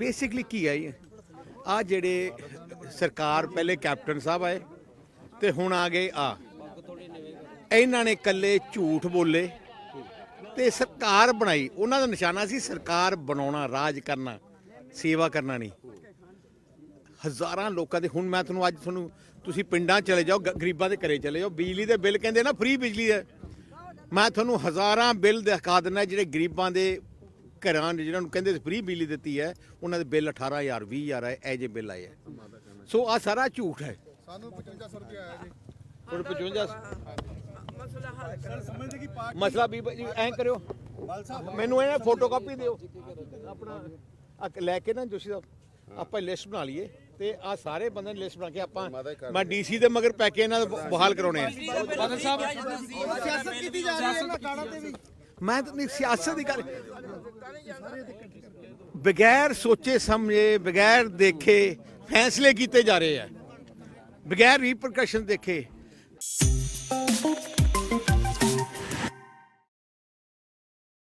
Basically ਕੀ ਹੈ ਆ ਜਿਹੜੇ ਸਰਕਾਰ ਪਹਿਲੇ ਕੈਪਟਨ ਸਾਹਿਬ ਆਏ ਤੇ ਹੁਣ ਆ ਗਏ ਆ। ਇਹਨਾਂ ਨੇ ਇਕੱਲੇ ਝੂਠ ਬੋਲੇ ਤੇ ਸਰਕਾਰ ਬਣਾਈ। ਉਹਨਾਂ ਦਾ ਨਿਸ਼ਾਨਾ ਸੀ ਸਰਕਾਰ ਬਣਾਉਣਾ, ਰਾਜ ਕਰਨਾ, ਸੇਵਾ ਕਰਨਾ ਨਹੀਂ। ਹਜ਼ਾਰਾਂ ਲੋਕਾਂ ਦੇ, ਹੁਣ ਮੈਂ ਤੁਹਾਨੂੰ ਅੱਜ ਤੁਹਾਨੂੰ, ਤੁਸੀਂ ਪਿੰਡਾਂ ਚਲੇ ਜਾਓ, ਗ- ਗਰੀਬਾਂ ਦੇ ਘਰੇ ਚਲੇ ਜਾਓ, ਬਿਜਲੀ ਦੇ ਬਿੱਲ ਕਹਿੰਦੇ ਨਾ ਫ੍ਰੀ ਬਿਜਲੀ ਹੈ ਮੈਂ ਤੁਹਾਨੂੰ ਹਜ਼ਾਰਾਂ ਬਿੱਲ ਦਿਖਾ ਦਿੰਦਾ ਜਿਹੜੇ ਗਰੀਬਾਂ ਦੇ ਘਰਾਂ ਦੇ ਜਿਹਨਾਂ ਨੂੰ ਕਹਿੰਦੇ ਫ੍ਰੀ ਬਿਜਲੀ ਦਿੱਤੀ ਹੈ ਉਹਨਾਂ ਦੇ ਬਿੱਲ 18000 20000 ਹੈ ਇਹ ਜੇ ਬਿੱਲ ਆਏ ਹੈ। ਸੋ ਆ ਸਾਰਾ ਝੂਠ ਹੈ। ਸਾਨੂੰ 5500 ਰੁਪਏ ਆਇਆ ਜੀ। ਹੁਣ 55 ਸਰ ਸਮਝਦੇ ਕਿ ਪਾਰਟੀ ਮਸਲਾ ਵੀ ਜੀ ਐਂ ਕਰਿਓ। ਮੈਨੂੰ ਇਹ ਫੋਟੋ ਕਾਪੀ ਦਿਓ। ਆਪਣਾ ਆਹ ਲੈ ਕੇ ਨਾ ਜੋਸ਼ੀ ਸਾਹਿਬ ਆਪਾਂ ਲਿਸਟ ਬਣਾ ਲਈਏ ਤੇ ਆ ਸਾਰੇ ਬੰਦੇ ਲਿਸਟ ਬਣਾ ਕੇ ਆਪਾਂ ਮੈਂ ਡੀਸੀ ਦੇ ਮਗਰ ਪੈ ਕੇ ਇਹਨਾਂ ਦਾ ਬਹਾਲ ਕਰਾਉਣੇ ਆ। ਸਿਆਸਤ ਕੀਤੀ ਜਾ ਰਹੀ ਹੈ ਨਕਾੜਾ ਤੇ ਵੀ। ਮੈਂ ਤਾਂ ਨਹੀਂ ਸਿਆਸਤ ਦੀ ਗੱਲ ਬਗੈਰ ਸੋਚੇ ਸਮਝੇ ਬਗੈਰ ਦੇਖੇ ਫੈਸਲੇ ਕੀਤੇ ਜਾ ਰਹੇ ਆ। ਬਗੈਰ ਰੀਪਰਕਸ਼ਨ ਦੇਖੇ।